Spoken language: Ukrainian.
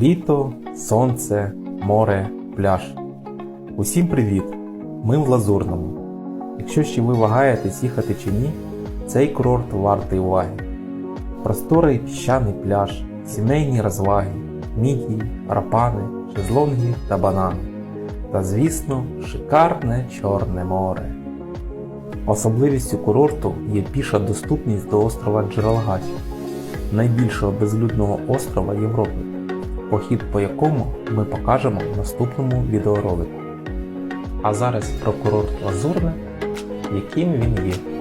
Літо, сонце, море, пляж. Усім привіт! Ми в Лазурному. Якщо ще ви вагаєтесь їхати чи ні, цей курорт вартий уваги. Просторий піщаний пляж, сімейні розваги, мідії, рапани, шезлонги та банани. Та, звісно, шикарне Чорне море. Особливістю курорту є піша доступність до острова Джерелгач, найбільшого безлюдного острова Європи, похід по якому ми покажемо в наступному відеоролику. А зараз про курорт Лазурне, яким він є.